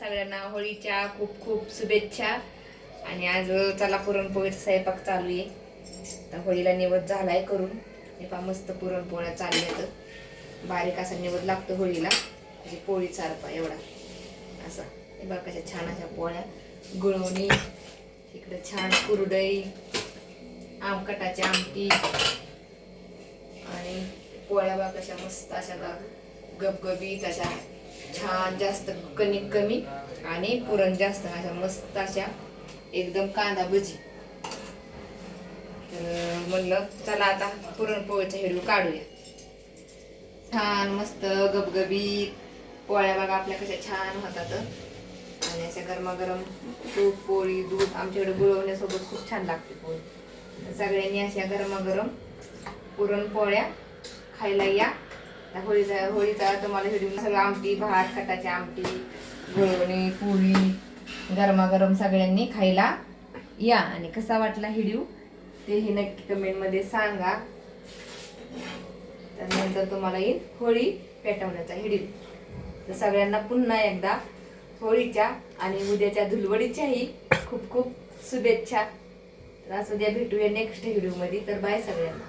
सगळ्यांना होळीच्या खूप खूप शुभेच्छा. आणि आज चला पुरणपोळीचा स्वयंपाक चालू आहे. तर होळीला निवद झालाय करून. हे पहा मस्त पुरणपोळ्या चालल्यात बारीक असा निवद लागतो होळीला. म्हणजे पोळी चारपा एवढा. असा. हे बघा कशा छान अशा पोळ्या. गुळवणी. इकडे छान कुरडई. आमकटाची आमटी. आणि पोळ्या बा कशा मस्त अशा गबगबीत अशा. छान जास्त कणिक कमी आणि पुरण जास्त अशा मस्त अशा एकदम कांदा भजी. तर म्हणलं चला आता पुरणपोळीचा हिरवी काढूया. छान मस्त गबगबीत पोळ्या बघा आपल्या कशा छान होतात. आणि अशा गरमागरम तूप पोळी दूध आमच्याकडे गुळवण्यासोबत खूप छान लागते पोळी. सगळ्यांनी अशा गरमागरम पुरणपोळ्या खायला या. होळीचा होळीचा तुम्हाला व्हिडिओ सगळं आमटी भात खटाची आमटी गुळवणी पोळी गरमागरम सगळ्यांनी खायला या. आणि कसा वाटला व्हिडिओ तेही नक्की कमेंटमध्ये सांगा. त्यानंतर तुम्हाला येईल होळी पेटवण्याचा व्हिडिओ तर सगळ्यांना पुन्हा एकदा होळीच्या आणि उद्याच्या धुलवडीच्याही खूप खूप शुभेच्छा. तर असं उद्या भेटूया नेक्स्ट व्हिडिओमध्ये तर बाय सगळ्यांना.